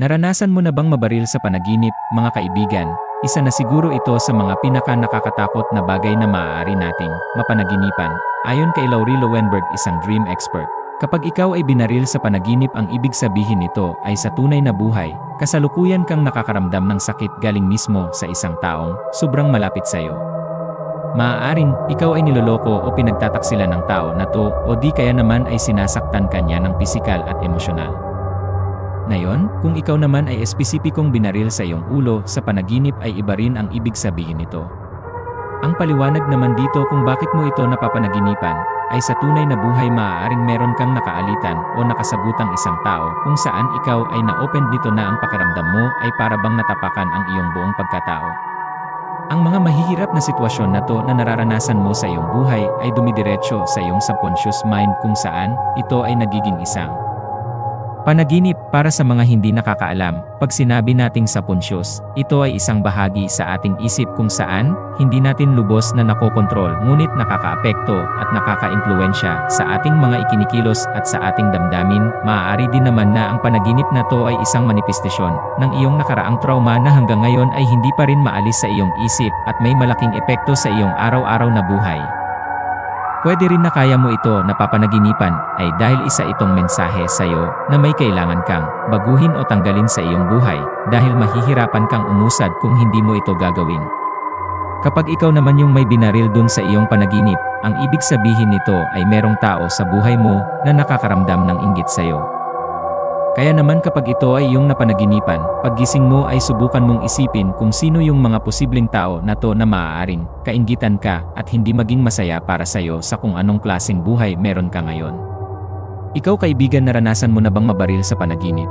Naranasan mo na bang mabaril sa panaginip, mga kaibigan? Isa na siguro ito sa mga pinaka nakakatakot na bagay na maaari nating mapanaginipan. Ayon kay Laurie Lowenberg, isang dream expert. Kapag ikaw ay binaril sa panaginip ang ibig sabihin nito ay sa tunay na buhay, kasalukuyan kang nakakaramdam ng sakit galing mismo sa isang taong sobrang malapit sa iyo. Maaaring ikaw ay niloloko o pinagtataksila ng tao na to o di kaya naman ay sinasaktan kanya ng pisikal at emosyonal. Ngayon, kung ikaw naman ay espesipikong binaril sa iyong ulo sa panaginip ay iba rin ang ibig sabihin nito. Ang paliwanag naman dito kung bakit mo ito napapanaginipan, ay sa tunay na buhay maaaring meron kang nakaalitan o nakasabutang isang tao kung saan ikaw ay na-open dito na ang pakiramdam mo ay para bang natapakan ang iyong buong pagkatao. Ang mga mahihirap na sitwasyon na to na nararanasan mo sa iyong buhay ay dumidiretso sa iyong subconscious mind kung saan ito ay nagiging isang Panaginip para sa mga hindi nakakaalam, pag sinabi nating subconscious, ito ay isang bahagi sa ating isip kung saan, hindi natin lubos na nakokontrol ngunit nakakaapekto at nakakaimpluensya sa ating mga ikinikilos at sa ating damdamin, maaari din naman na ang panaginip na to ay isang manifestasyon ng iyong nakaraang trauma na hanggang ngayon ay hindi pa rin maalis sa iyong isip at may malaking epekto sa iyong araw-araw na buhay. Pwede rin na kaya mo ito na papanaginipan ay dahil isa itong mensahe sa iyo na may kailangan kang baguhin o tanggalin sa iyong buhay dahil mahihirapan kang umusad kung hindi mo ito gagawin. Kapag ikaw naman yung may binaril dun sa iyong panaginip, ang ibig sabihin nito ay merong tao sa buhay mo na nakakaramdam ng inggit sa iyo. Kaya naman kapag ito ay iyong napanaginipan, paggising mo ay subukan mong isipin kung sino yung mga posibleng tao na to na maaaring kainggitan ka at hindi maging masaya para sa iyo sa kung anong klaseng buhay meron ka ngayon. Ikaw kaibigan naranasan mo na bang mabaril sa panaginip?